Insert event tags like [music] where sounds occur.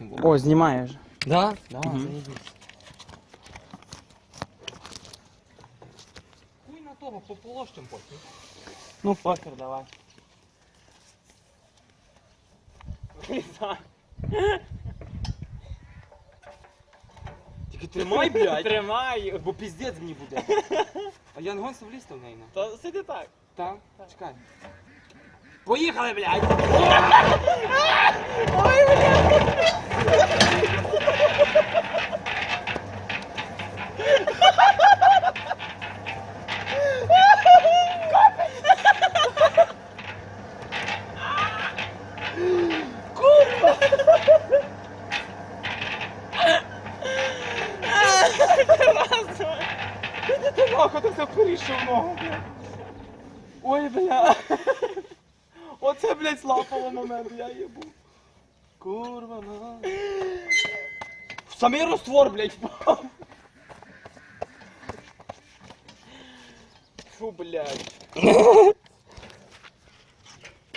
максимум. О, знімаєш. Да? Да, Мгм. заебись. Хуй на того, пополощем потім. Ну, похер, давай. Вилізай. Тільки тримай, блядь. Тримай. Бо піздець мені буде. А я не гонся влізти в неї. на. Та сиди так. Так? Чекай. Поїхали, блядь! [laughs] нахуй, ти все порішив ногу, блядь. Ой, бля. Оце, блядь, слапало момент, я їбу. Курва, на. В самий розтвор, блядь. Фу, блядь.